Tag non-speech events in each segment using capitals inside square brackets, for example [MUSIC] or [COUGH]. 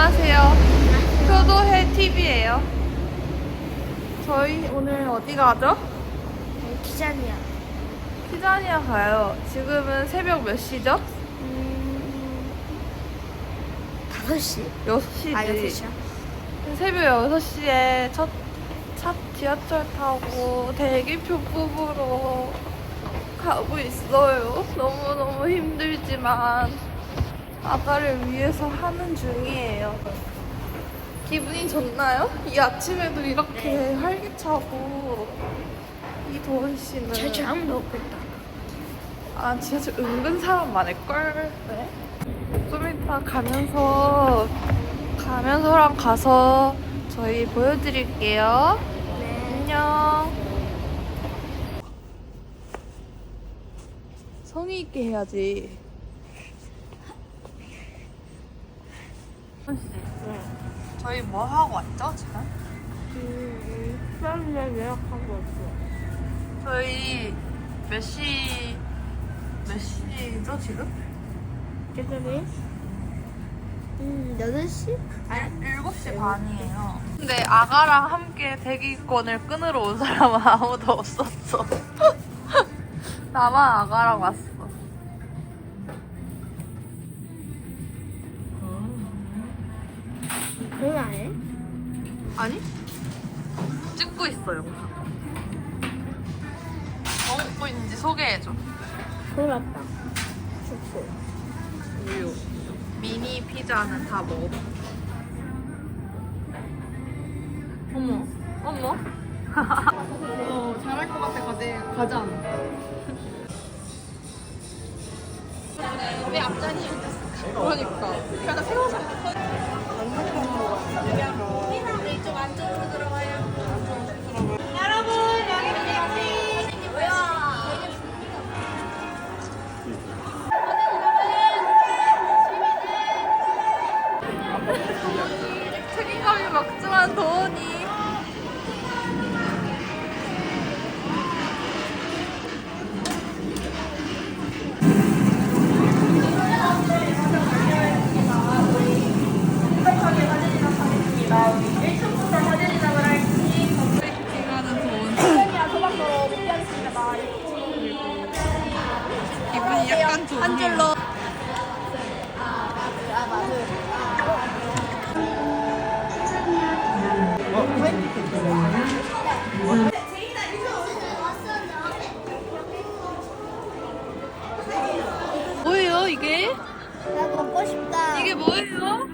안녕하세요. 효도해 TV예요. 저희 오늘 어디 가죠? 기자니야. 키자니아 가요. 지금은 새벽 몇 시죠? 음, 5시? 6시지. 아, 6시야? 새벽 6시에 첫, 차 지하철 타고 대기표 뽑으러 가고 있어요. 너무너무 힘들지만 아가를 위해서 하는 중이에요. 기분이 좋나요? 이 아침에도 이렇게 네. 활기차고 이 도은 씨는 지하철 아무도 없겠다. 아 지하철 은근 사람 많을걸 왜? 좀 이따 가면서 가면서랑 가서 저희 보여드릴게요 네. 안녕 성의 있게 해야지 저희 뭐 하고 왔죠 지금? 음, 수학여행 예약하고 왔어. 저희 몇 시, 몇 시죠 지금? 계산이? 음, 8시? 아니, 7시 반이에요. 근데 아가랑 함께 대기권을 끊으러 온 사람은 아무도 없었어. [LAUGHS] 나만 아가랑 왔어. 그건 안 해? 아니? 찍고 있어, 영상. 뭐 먹고 있는지 소개해줘. 맞다. 좋고. 우유. 미니 피자는 다 먹어. 어머, 어머. [LAUGHS] 어, 잘할 것 같아, 가자. 가자. 왜 그러니까. 그냥 세워서. 이게? 나 먹고 싶다. 이게 뭐예요?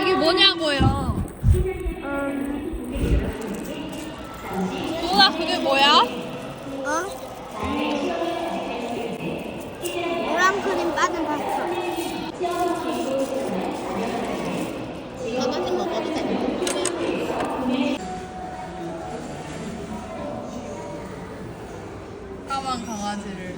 이게 뭐냐고요? 누나 그게 뭐야? 어? 노란 크림 빠진 파스타. 이거까지 먹어도 돼? 까만 강아지를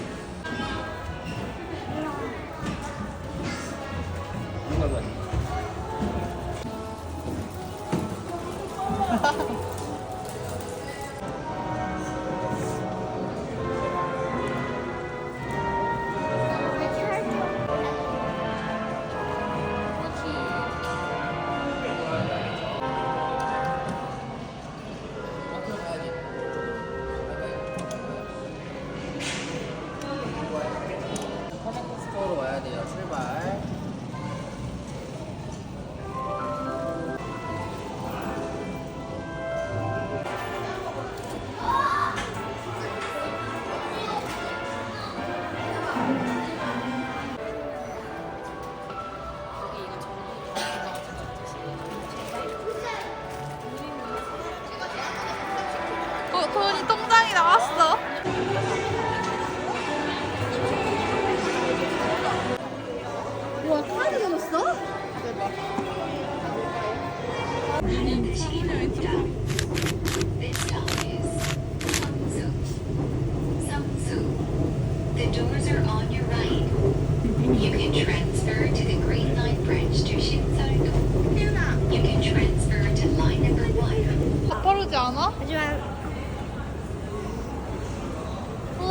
어, 도훈이 똥장이 나왔어. 와, 카드 넣었어? The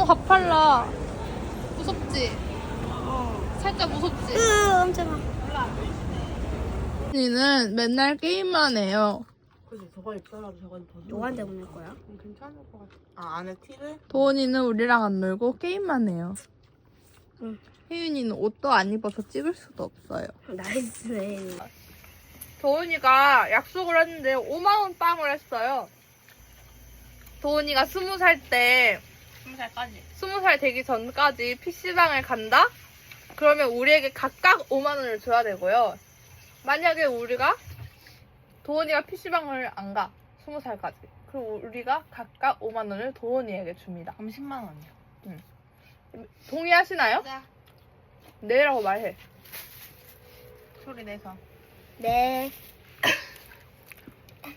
어머 가팔라. 무섭지? 어. 살짝 무섭지? 으, 엄청 언니는 맨날 게임만 해요. 그래서 저거 입더라도 저건 더 누구한테 보낼 거야? 괜찮을 것 같아. 아 안에 티를? 도훈이는 우리랑 안 놀고 게임만 해요. 응. 혜윤이는 옷도 안 입어서 찍을 수도 없어요. 나이스네. 도훈이가 약속을 했는데 5만원 빵을 했어요. 도훈이가 20살 때, 20살까지. 20살 되기 전까지 PC방을 간다? 그러면 우리에게 각각 5만 원을 줘야 되고요. 만약에 우리가, 도훈이가 PC방을 안 가. 20살까지. 그럼 우리가 각각 5만 원을 도훈이에게 줍니다. 그럼 10만 원이요. 동의하시나요? 네. 내라고 말해. 소리 내서. 네.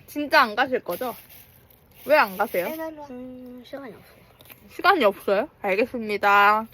진짜 안 가실 거죠? 왜 안 가세요? 음, 시간이 없어. 시간이 없어요? 알겠습니다.